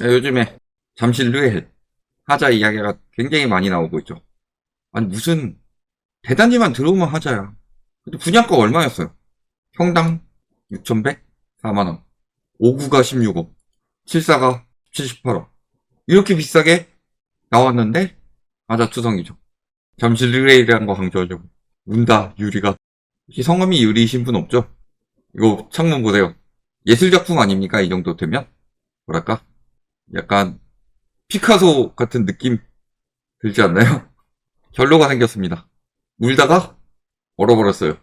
자, 요즘에 잠실 르엘 하자 이야기가 굉장히 많이 나오고 있죠. 아니 무슨 대단지만 들어오면 하자야. 근데 분양가 얼마였어요? 평당 6,100? 4만원. 5구가 16억. 74가 78억. 이렇게 비싸게 나왔는데 하자 투성이죠. 잠실 르엘이라는 거 강조하려고. 문다 유리가. 혹시 성함이 유리이신 분 없죠? 이거 창문 보세요. 예술작품 아닙니까? 이 정도 되면? 뭐랄까? 약간 피카소 같은 느낌 들지 않나요? 결로가 생겼습니다. 울다가 얼어버렸어요.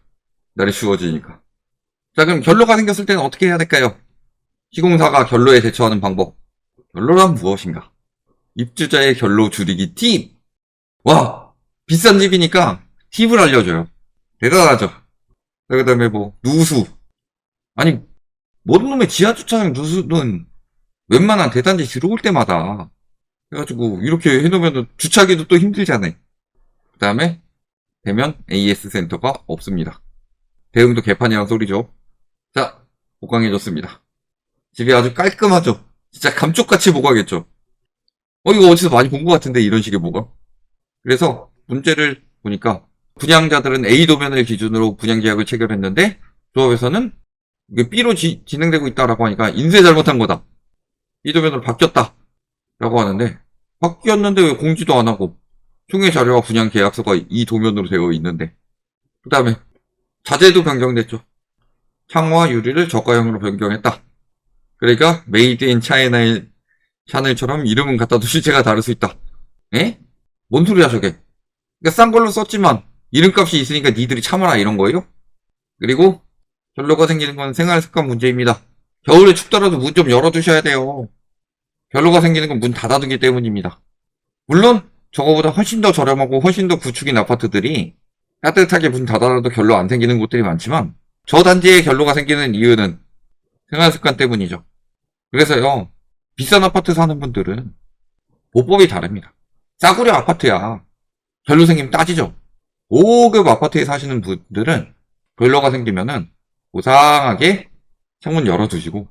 날이 추워지니까. 자, 그럼 결로가 생겼을 때는 어떻게 해야 될까요? 시공사가 결로에 대처하는 방법. 결로란 무엇인가? 입주자의 결로 줄이기 팁! 와! 비싼 집이니까 팁을 알려줘요. 대단하죠? 그 다음에 뭐, 누수. 아니, 모든 놈의 지하주차장 누수는 웬만한 대단지 들어올 때마다 해가지고 이렇게 해놓으면 주차하기도 또 힘들잖아요. 그 다음에 대면 AS 센터가 없습니다. 대응도 개판이란 소리죠. 자, 보강해줬습니다. 집이 아주 깔끔하죠. 진짜 감쪽같이 보강했죠. 어 이거 어디서 많이 본 것 같은데 이런 식의 보강. 그래서 문제를 보니까 분양자들은 A 도면을 기준으로 분양 계약을 체결했는데 조합에서는 이게 B로 지- 진행되고 있다라고 하니까 인쇄 잘못한 거다. B 도면으로 바뀌었다. 라고 하는데 바뀌었는데 왜 공지도 안 하고 총회 자료와 분양 계약서가 이 도면으로 되어 있는데 그 다음에 자재도 변경됐죠. 창과 유리를 저가형으로 변경했다. 그러니까 메이드 인 차이나의 샤넬처럼 이름은 같아도 실체가 다를 수 있다. 에? 뭔 소리야 저게? 그러니까 싼 걸로 썼지만 이름값이 있으니까 니들이 참아라 이런 거예요? 그리고 결로가 생기는 건 생활 습관 문제입니다. 겨울에 춥더라도 문 좀 열어두셔야 돼요. 결로가 생기는 건 문 닫아두기 때문입니다. 물론 저거보다 훨씬 더 저렴하고 훨씬 더 구축인 아파트들이 따뜻하게 문 닫아놔도 결로 안 생기는 곳들이 많지만 저 단지에 결로가 생기는 이유는 생활 습관 때문이죠. 그래서요 비싼 아파트 사는 분들은 보법이 다릅니다. 싸구려 아파트야 결로 생기면 따지죠. 고급 아파트에 사시는 분들은 결로가 생기면은 고상하게 창문 열어두시고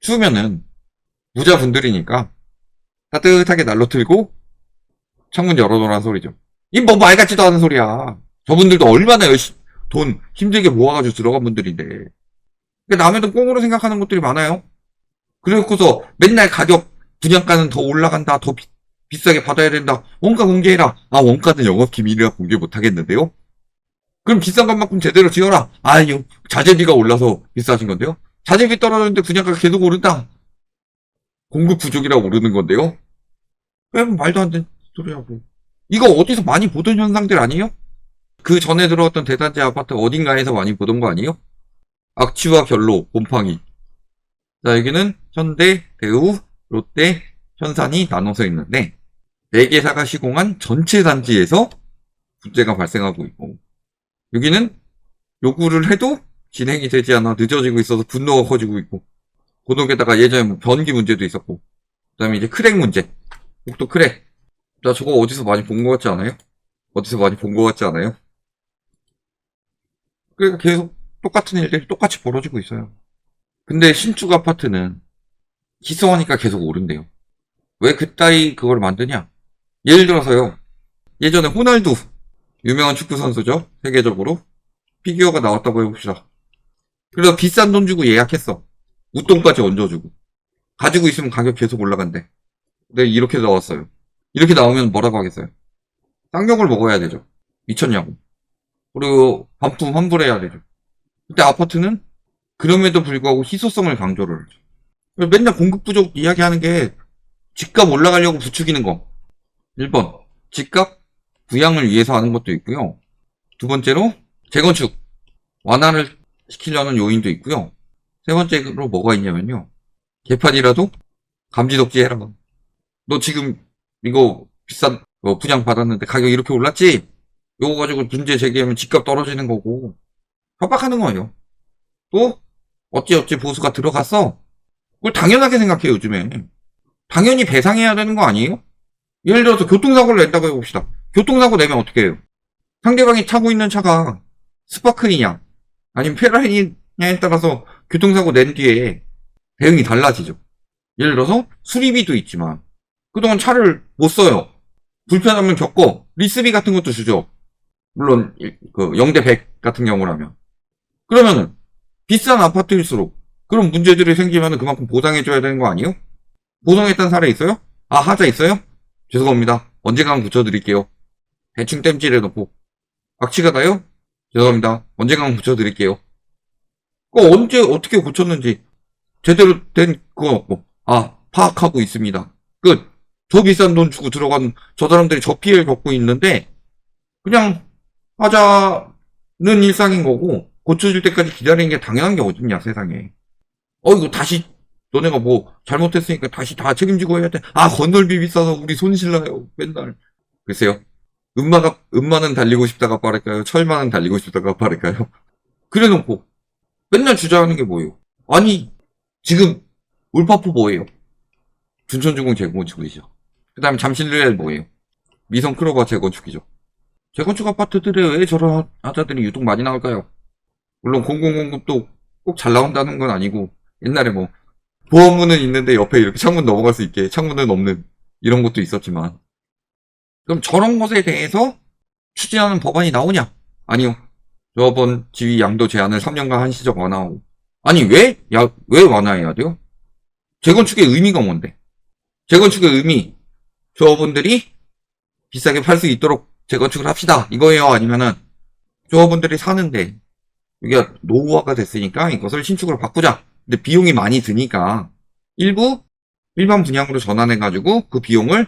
추우면은 부자분들이니까 따뜻하게 난로 틀고 창문 열어놓으라는 소리죠. 이 뭐 말 같지도 않은 소리야. 저분들도 얼마나 열심히 돈 힘들게 모아가지고 들어간 분들인데. 근데 남의 돈 꽁으로 생각하는 것들이 많아요. 그래놓고서 맨날 가격 분양가는 더 올라간다. 더 비, 비싸게 받아야 된다. 원가 공개해라. 아 원가는 영업 기밀이라 공개 못하겠는데요. 그럼 비싼 것만큼 제대로 지어라. 아유 자재비가 올라서 비싸진 건데요. 자재비 떨어졌는데 분양가 계속 오른다. 공급 부족이라고 오르는 건데요. 왜 말도 안 되는 소리하고. 이거 어디서 많이 보던 현상들 아니에요? 그 전에 들어왔던 대단지 아파트 어딘가에서 많이 보던 거 아니에요? 악취와 결로, 곰팡이. 자, 여기는 현대, 대우, 롯데, 현산이 나눠서 있는데, 4개사가 시공한 전체 단지에서 문제가 발생하고 있고, 여기는 요구를 해도 진행이 되지 않아 늦어지고 있어서 분노가 커지고 있고, 고독에다가 예전에 뭐 변기 문제도 있었고, 그 다음에 이제 크랙 문제. 복도 크랙. 나 저거 어디서 많이 본 것 같지 않아요? 어디서 많이 본 것 같지 않아요? 그러니까 계속 똑같은 일들이 똑같이 벌어지고 있어요. 근데 신축 아파트는 희소하니까 계속 오른대요. 왜 그따위 그걸 만드냐? 예를 들어서요. 예전에 호날두, 유명한 축구 선수죠. 세계적으로. 피규어가 나왔다고 해봅시다. 그래서 비싼 돈 주고 예약했어. 웃돈까지 얹어주고. 가지고 있으면 가격 계속 올라간대. 근데 이렇게 나왔어요. 이렇게 나오면 뭐라고 하겠어요? 쌍욕을 먹어야 되죠. 미쳤냐고. 그리고 반품 환불해야 되죠. 근데 아파트는 그럼에도 불구하고 희소성을 강조를 하죠. 맨날 공급 부족 이야기하는 게 집값 올라가려고 부추기는 거. 1번. 집값 부양을 위해서 하는 것도 있고요. 두 번째로 재건축 완화를 시키려는 요인도 있고요. 세 번째로 뭐가 있냐면요. 개판이라도 감지덕지 해라. 너 지금 이거 비싼 거 분양 받았는데 가격 이렇게 올랐지? 요거 가지고 문제 제기하면 집값 떨어지는 거고 협박하는 거예요. 또 어찌어찌 보수가 들어갔어. 그걸 당연하게 생각해요 요즘에. 당연히 배상해야 되는 거 아니에요? 예를 들어서 교통사고를 낸다고 해봅시다. 교통사고 내면 어떻게 해요? 상대방이 타고 있는 차가 스파크이냐 아니면 페라리냐에 따라서 교통사고 낸 뒤에 대응이 달라지죠. 예를 들어서 수리비도 있지만 그동안 차를 못 써요. 불편함을 겪고 리스비 같은 것도 주죠. 물론 일- 그 영대 100 같은 경우라면 그러면은 비싼 아파트일수록 그런 문제들이 생기면은 그만큼 보상해줘야 되는 거 아니에요? 보상했다는 사례 있어요? 아 하자 있어요? 죄송합니다. 언젠간 고쳐드릴게요. 대충 땜질해놓고 악취가 나요? 죄송합니다. 언젠간 고쳐드릴게요. 그 언제 어떻게 고쳤는지 제대로 된 그거 없고 아 파악하고 있습니다. 끝. 저 비싼 돈 주고 들어간 저 사람들이 저 피해를 겪고 있는데 그냥 하자는 일상인 거고 고쳐질 때까지 기다리는 게 당연한 게 어딨냐 세상에. 어 이거 다시 너네가 뭐 잘못했으니까 다시 다 책임지고 해야 돼. 아 건널비 비싸서 우리 손실나요 맨날. 글쎄요. 음마가 음마는 달리고 싶다가 빠를까요? 철마는 달리고 싶다가 빠를까요? 그래 놓고 맨날 주장하는 게 뭐예요? 아니 지금 울파포 뭐예요? 둔천중공 재건축이죠. 그 다음에 잠실레일 뭐예요? 미성 크로바 재건축이죠. 재건축 아파트들에 왜 저런 하자들이 유독 많이 나올까요? 물론 공공공급도 꼭 잘 나온다는 건 아니고 옛날에 뭐 보험문은 있는데 옆에 이렇게 창문 넘어갈 수 있게 창문은 없는 이런 것도 있었지만 그럼 저런 것에 대해서 추진하는 법안이 나오냐? 아니요. 저번 지위 양도 제한을 3년간 한시적 완화하고 아니 왜? 야, 왜 완화해야 돼요? 재건축의 의미가 뭔데? 재건축의 의미 조합원들이 비싸게 팔 수 있도록 재건축을 합시다 이거예요 아니면은 조합원들이 사는데 이게 노후화가 됐으니까 이것을 신축으로 바꾸자 근데 비용이 많이 드니까 일부 일반 분양으로 전환해 가지고 그 비용을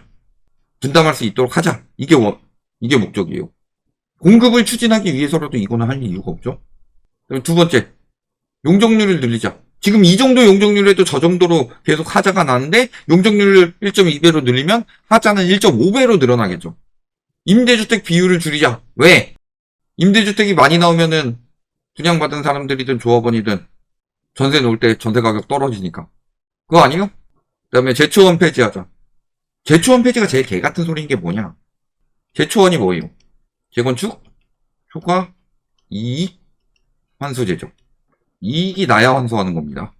분담할 수 있도록 하자 이게 원- 이게 목적이에요 공급을 추진하기 위해서라도 이거는 할 이유가 없죠 두 번째 용적률을 늘리자 지금 이 정도 용적률에도 저 정도로 계속 하자가 나는데 용적률을 1.2배로 늘리면 하자는 1.5배로 늘어나겠죠. 임대주택 비율을 줄이자. 왜? 임대주택이 많이 나오면은 분양받은 사람들이든 조합원이든 전세 놓을 때 전세 가격 떨어지니까. 그거 아니에요? 그 다음에 제초원 폐지하자. 제초원 폐지가 제일 개 같은 소리인 게 뭐냐? 제초원이 뭐예요? 재건축, 효과, 이익, 환수제죠. 이익이 나야 환수하는 겁니다.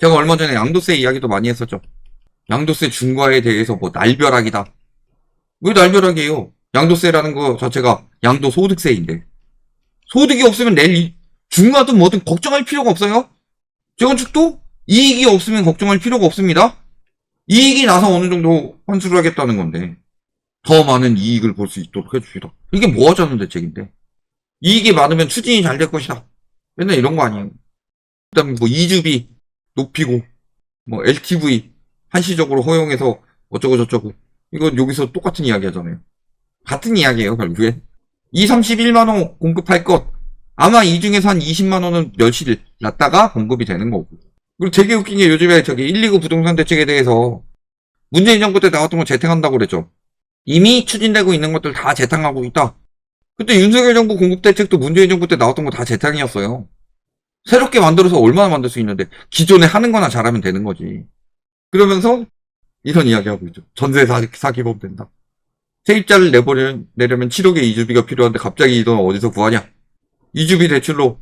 제가 얼마 전에 양도세 이야기도 많이 했었죠. 양도세 중과에 대해서 뭐 날벼락이다. 왜 날벼락이에요? 양도세라는 거 자체가 양도 소득세인데. 소득이 없으면 이- 중과든 뭐든 걱정할 필요가 없어요. 재건축도 이익이 없으면 걱정할 필요가 없습니다. 이익이 나서 어느 정도 환수를 하겠다는 건데. 더 많은 이익을 볼 수 있도록 해줍시다. 이게 뭐 하자는 대책인데. 이익이 많으면 추진이 잘 될 것이다. 맨날 이런 거 아니에요. 그 다음에 뭐 이주비 높이고, 뭐 LTV 한시적으로 허용해서 어쩌고 저쩌고. 이건 여기서 똑같은 이야기 하잖아요. 같은 이야기예요, 결국에. 2, 31만원 공급할 것. 아마 이 중에서 한 20만원은 멸실 났다가 공급이 되는 거고. 그리고 되게 웃긴 게 요즘에 저기 119 부동산 대책에 대해서 문재인 정부 때 나왔던 거 재탕한다고 그랬죠. 이미 추진되고 있는 것들 다 재탕하고 있다. 그때 윤석열 정부 공급 대책도 문재인 정부 때 나왔던 거 다 재탕이었어요. 새롭게 만들어서 얼마나 만들 수 있는데 기존에 하는 거나 잘하면 되는 거지. 그러면서 이런 이야기 하고 있죠. 전세 사, 사기범 된다. 세입자를 내버려, 내려면 7억의 이주비가 필요한데 갑자기 이 돈 어디서 구하냐? 이주비 대출로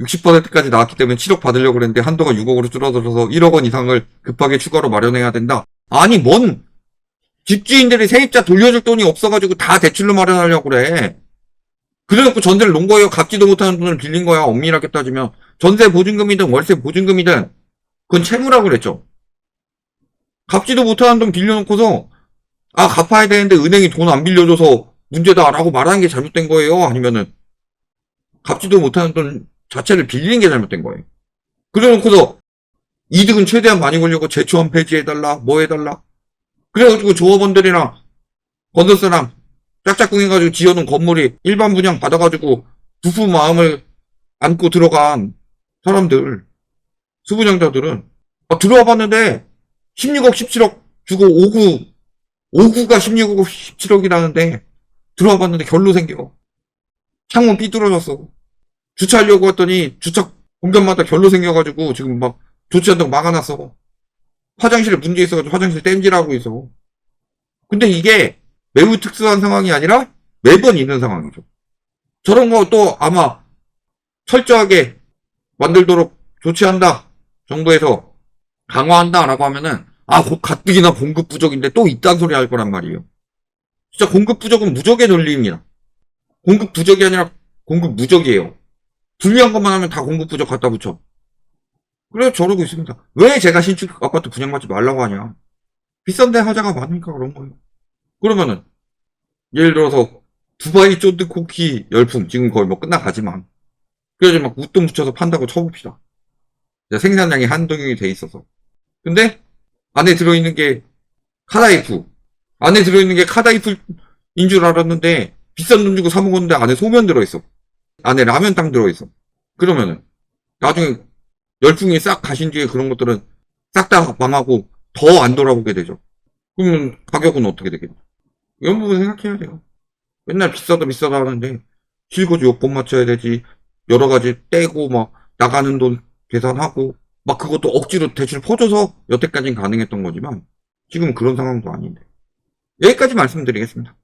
60%까지 나왔기 때문에 7억 받으려고 그랬는데 한도가 6억으로 줄어들어서 1억 원 이상을 급하게 추가로 마련해야 된다. 아니 뭔 집주인들이 세입자 돌려줄 돈이 없어가지고 다 대출로 마련하려고 그래. 그래놓고 전세를 놓은 거예요. 갚지도 못하는 돈을 빌린 거야. 엄밀하게 따지면. 전세 보증금이든 월세 보증금이든 그건 채무라고 그랬죠. 갚지도 못하는 돈 빌려놓고서 아 갚아야 되는데 은행이 돈 안 빌려줘서 문제다라고 말하는 게 잘못된 거예요. 아니면은 갚지도 못하는 돈 자체를 빌리는 게 잘못된 거예요. 그래놓고서 이득은 최대한 많이 벌려고 제초원 폐지해달라 뭐 해달라 그래가지고 조합원들이랑 건설사랑 짝짝꿍 해가지고 지어놓은 건물이 일반 분양 받아가지고 부부 마음을 안고 들어간 사람들, 수분양자들은 아, 들어와 봤는데 16억, 17억 주고 5구, 5구가 16억, 17억이라는데 들어와 봤는데 결로 생겨. 창문 삐뚤어졌어. 주차하려고 했더니 주차 공간마다 결로 생겨가지고 지금 막 좋지 않다고 막아놨어. 화장실에 문제 있어가지고 화장실 땜질하고 있어. 근데 이게 매우 특수한 상황이 아니라 매번 있는 상황이죠. 저런 거 또 아마 철저하게 만들도록 조치한다. 정부에서 강화한다라고 하면은 아, 고- 가뜩이나 공급 부족인데 또 이딴 소리 할 거란 말이에요. 진짜 공급 부족은 무적의 논리입니다. 공급 부족이 아니라 공급 무적이에요. 불리한 것만 하면 다 공급 부족 갖다 붙여. 그래서 저러고 있습니다. 왜 제가 신축 아파트 분양받지 말라고 하냐. 비싼데 하자가 많으니까 그런 거예요. 그러면은, 예를 들어서, 두바이 쫀득 쿠키 열풍, 지금 거의 뭐 끝나가지만, 그래서 막 웃돈 붙여서 판다고 쳐봅시다. 생산량이 한동이 돼 있어서. 근데, 안에 들어있는 게 카다이프. 안에 들어있는 게 카다이프인 줄 알았는데, 비싼 돈 주고 사 먹었는데 안에 소면 들어있어. 안에 라면 땅 들어있어. 그러면은, 나중에 열풍이 싹 가신 뒤에 그런 것들은 싹 다 망하고 더 안 돌아보게 되죠. 그러면 가격은 어떻게 되겠냐. 이런 부분 생각해야 돼요. 맨날 비싸다 비싸다 하는데 실거주 요건 맞춰야 되지. 여러 가지 떼고 막 나가는 돈 계산하고 막 그것도 억지로 대출 퍼줘서 여태까지는 가능했던 거지만 지금 그런 상황도 아닌데. 여기까지 말씀드리겠습니다.